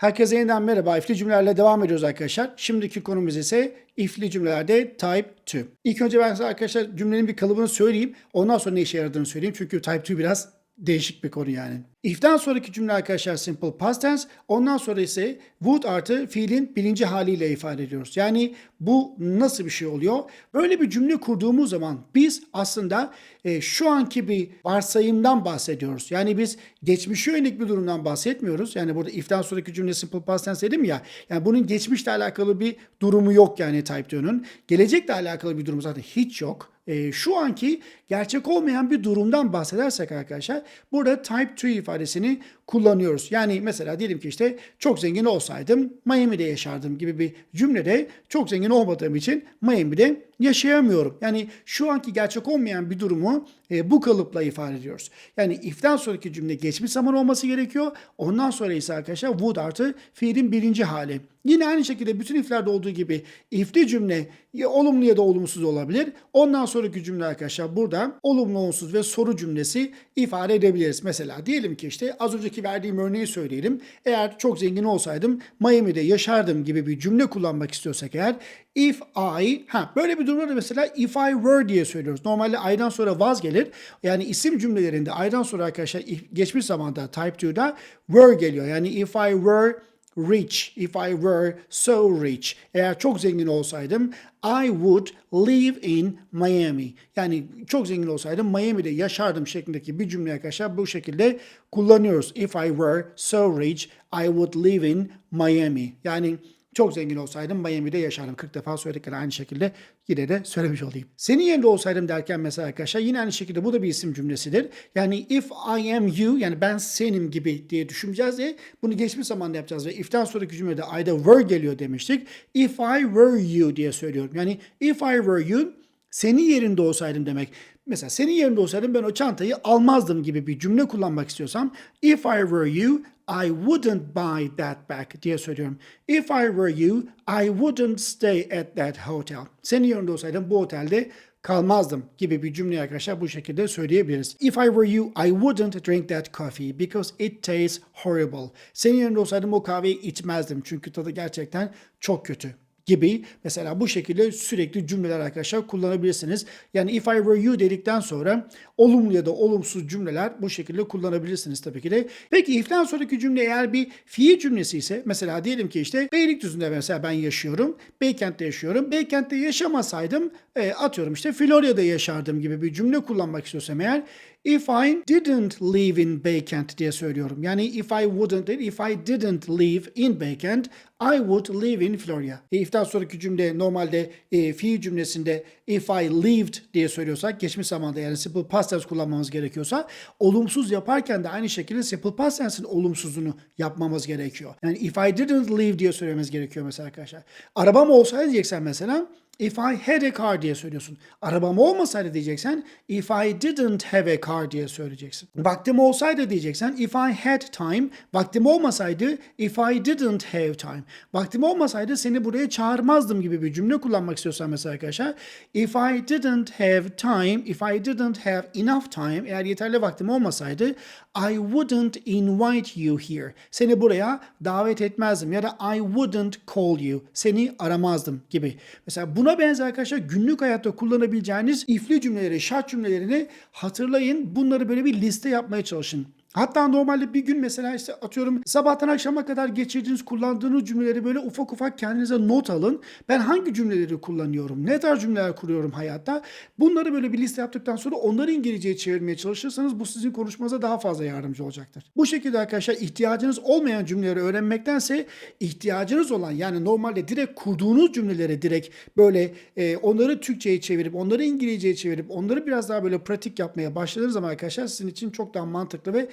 Herkese yeniden merhaba. İfli cümlelerle devam ediyoruz arkadaşlar. Şimdiki konumuz ise ifli cümlelerde type 2. İlk önce ben size arkadaşlar cümlenin bir kalıbını söyleyeyim. Ondan sonra ne işe yaradığını söyleyeyim. Çünkü type 2 biraz değişik bir konu yani. If'ten sonraki cümle arkadaşlar simple past tense. Ondan sonra ise would artı fiilin birinci haliyle ifade ediyoruz. Yani bu nasıl bir şey oluyor? Böyle bir cümle kurduğumuz zaman biz aslında e, şu anki bir varsayımdan bahsediyoruz. Yani biz geçmişe yönelik bir durumdan bahsetmiyoruz. Yani burada if'ten sonraki cümle simple past tense dedim ya. Yani bunun geçmişle alakalı bir durumu yok yani type 2'nin. Gelecekle alakalı bir durumu zaten hiç yok. E, şu anki gerçek olmayan bir durumdan bahsedersek arkadaşlar burada type 2 ifadesini kullanıyoruz. Yani mesela diyelim ki işte çok zengin olsaydım Miami'de yaşardım gibi bir cümlede çok zengin olmadığım için Miami'de yaşayamıyorum. Yani şu anki gerçek olmayan bir durumu e, bu kalıpla ifade ediyoruz. Yani if'ten sonraki cümle geçmiş zaman olması gerekiyor. Ondan sonra ise arkadaşlar would artı fiilin birinci hali. Yine aynı şekilde bütün iflerde olduğu gibi ifli cümle ya olumlu ya da olumsuz olabilir. Ondan sonraki cümle arkadaşlar burada olumlu, olumsuz ve soru cümlesi ifade edebiliriz. Mesela diyelim ki işte az önceki verdiğim örneği söyleyelim. Eğer çok zengin olsaydım Miami'de yaşardım gibi bir cümle kullanmak istiyorsak eğer if I ha böyle bir durumda da mesela if I were diye söylüyoruz. Normalde I'dan sonra was gelir. Yani isim cümlelerinde I'dan sonra arkadaşlar geçmiş zamanda type 2'da were geliyor. Yani if I were rich, if I were so rich. Eğer çok zengin olsaydım I would live in Miami. Yani çok zengin olsaydım Miami'de yaşardım şeklindeki bir cümle arkadaşlar bu şekilde kullanıyoruz. If I were so rich, I would live in Miami. Yani çok zengin olsaydım Miami'de yaşardım. 40 defa söyledikleri aynı şekilde yine de söylemiş olayım. Senin yerinde olsaydım derken mesela arkadaşlar yine aynı şekilde bu da bir isim cümlesidir. Yani if I am you yani ben senim gibi diye düşüneceğiz diye bunu geçmiş zamanda yapacağız ve if'ten sonraki cümlede I'da were geliyor demiştik. If I were you diye söylüyorum. Yani if I were you senin yerinde olsaydım demek. Mesela senin yerinde olsaydım ben o çantayı almazdım gibi bir cümle kullanmak istiyorsam if I were you I wouldn't buy that bag diye söylüyorum. If I were you I wouldn't stay at that hotel. Senin yerinde olsaydım bu otelde kalmazdım gibi bir cümle arkadaşlar bu şekilde söyleyebiliriz. If I were you, I wouldn't drink that coffee because it tastes horrible. Senin yerinde olsaydım o kahveyi içmezdim çünkü tadı gerçekten çok kötü gibi mesela bu şekilde sürekli cümleler arkadaşlar kullanabilirsiniz. Yani if I were you dedikten sonra olumlu ya da olumsuz cümleler bu şekilde kullanabilirsiniz tabii ki de. Peki if'ten sonraki cümle eğer bir fiil cümlesi ise mesela diyelim ki işte Beylikdüzü'nde mesela ben yaşıyorum. Beykent'te yaşıyorum. Beykent'te yaşamasaydım e, atıyorum işte Florya'da yaşardım gibi bir cümle kullanmak istiyorsam eğer If I didn't live in Beykent diye söylüyorum. Yani if I wouldn't, if I didn't live in Beykent, I would live in Florida. E, if'ten sonraki cümle normalde e, fiil cümlesinde if I lived diye söylüyorsak geçmiş zamanda yani simple past tense kullanmamız gerekiyorsa olumsuz yaparken de aynı şekilde simple past tense'in olumsuzunu yapmamız gerekiyor. Yani if I didn't live diye söylememiz gerekiyor mesela arkadaşlar. Arabam olsaydı diyeceksen mesela If I had a car diye söylüyorsun. Arabam olmasaydı diyeceksen if I didn't have a car diye söyleyeceksin. Vaktim olsaydı diyeceksen if I had time. Vaktim olmasaydı if I didn't have time. Vaktim olmasaydı seni buraya çağırmazdım gibi bir cümle kullanmak istiyorsan mesela arkadaşlar. If I didn't have time, if I didn't have enough time, eğer yeterli vaktim olmasaydı I wouldn't invite you here. Seni buraya davet etmezdim ya da I wouldn't call you. Seni aramazdım gibi. Mesela buna benzer arkadaşlar günlük hayatta kullanabileceğiniz ifli cümleleri, şart cümlelerini hatırlayın. Bunları böyle bir liste yapmaya çalışın. Hatta normalde bir gün mesela işte atıyorum sabahtan akşama kadar geçirdiğiniz kullandığınız cümleleri böyle ufak ufak kendinize not alın. Ben hangi cümleleri kullanıyorum? Ne tarz cümleler kuruyorum hayatta? Bunları böyle bir liste yaptıktan sonra onları İngilizceye çevirmeye çalışırsanız bu sizin konuşmanıza daha fazla yardımcı olacaktır. Bu şekilde arkadaşlar ihtiyacınız olmayan cümleleri öğrenmektense ihtiyacınız olan yani normalde direkt kurduğunuz cümleleri direkt böyle e, onları Türkçe'ye çevirip onları İngilizce'ye çevirip onları biraz daha böyle pratik yapmaya başladığınız zaman arkadaşlar sizin için çok daha mantıklı ve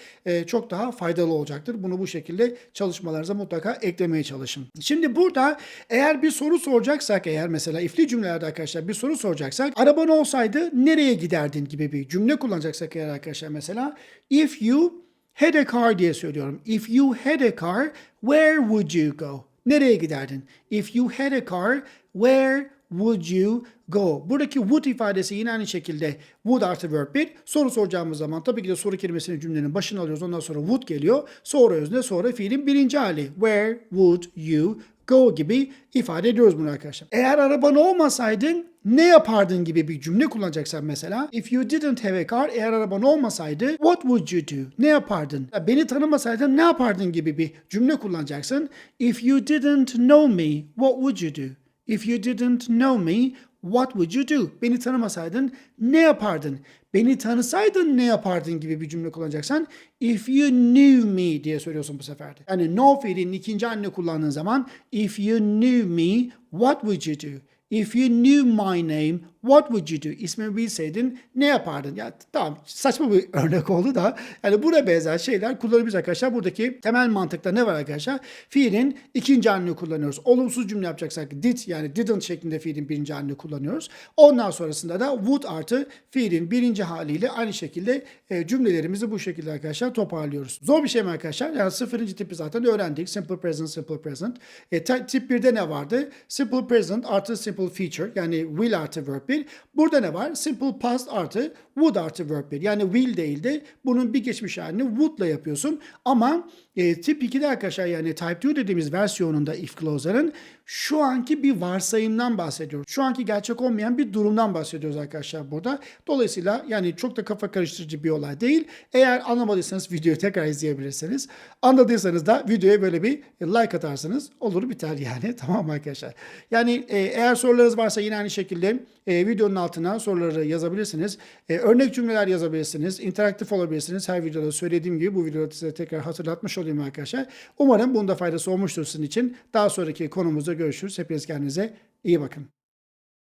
çok daha faydalı olacaktır. Bunu bu şekilde çalışmalarınıza mutlaka eklemeye çalışın. Şimdi burada eğer bir soru soracaksak eğer mesela ifli cümlelerde arkadaşlar bir soru soracaksak araban olsaydı nereye giderdin gibi bir cümle kullanacaksak eğer arkadaşlar mesela if you had a car diye söylüyorum. If you had a car where would you go? Nereye giderdin? If you had a car where would you go? Buradaki would ifadesi yine aynı şekilde would artı verb 1. Soru soracağımız zaman tabii ki de soru kelimesini cümlenin başına alıyoruz. Ondan sonra would geliyor. Sonra özne sonra fiilin birinci hali. Where would you go gibi ifade ediyoruz bunu arkadaşlar. Eğer araban olmasaydın ne yapardın gibi bir cümle kullanacaksan mesela. If you didn't have a car, eğer araban olmasaydı what would you do? Ne yapardın? Ya Beni tanımasaydın ne yapardın gibi bir cümle kullanacaksın. If you didn't know me, what would you do? If you didn't know me, what would you do? Beni tanımasaydın ne yapardın? Beni tanısaydın ne yapardın gibi bir cümle kullanacaksan if you knew me diye söylüyorsun bu sefer. Yani know fiilinin ikinci halini kullandığın zaman if you knew me what would you do? If you knew my name, what would you do? İsmimi bilseydin ne yapardın? Ya tamam saçma bir örnek oldu da yani buna benzer şeyler kullanabiliriz arkadaşlar. Buradaki temel mantıkta ne var arkadaşlar? Fiilin ikinci halini kullanıyoruz. Olumsuz cümle yapacaksak did yani didn't şeklinde fiilin birinci halini kullanıyoruz. Ondan sonrasında da would artı fiilin birinci haliyle aynı şekilde e, cümlelerimizi bu şekilde arkadaşlar toparlıyoruz. Zor bir şey mi arkadaşlar? Yani sıfırıncı tipi zaten öğrendik. Simple present, simple present. E, tip 1'de ne vardı? Simple present artı simple feature yani will artı verb 1. Burada ne var? Simple past artı would artı verb 1. Yani will değil de bunun bir geçmiş halini would'la yapıyorsun. Ama e, tip 2'de arkadaşlar yani type 2 dediğimiz versiyonunda if clause'ların şu anki bir varsayımdan bahsediyoruz. Şu anki gerçek olmayan bir durumdan bahsediyoruz arkadaşlar burada. Dolayısıyla yani çok da kafa karıştırıcı bir olay değil. Eğer anlamadıysanız videoyu tekrar izleyebilirsiniz. Anladıysanız da videoya böyle bir like atarsanız olur biter yani. Tamam arkadaşlar? Yani e, eğer sorularınız varsa yine aynı şekilde e, videonun altına soruları yazabilirsiniz. E, örnek cümleler yazabilirsiniz. interaktif olabilirsiniz. Her videoda söylediğim gibi bu videoda size tekrar hatırlatmış olayım arkadaşlar. Umarım bunda faydası olmuştur sizin için. Daha sonraki konumuzda görüşürüz. Hepiniz kendinize iyi bakın.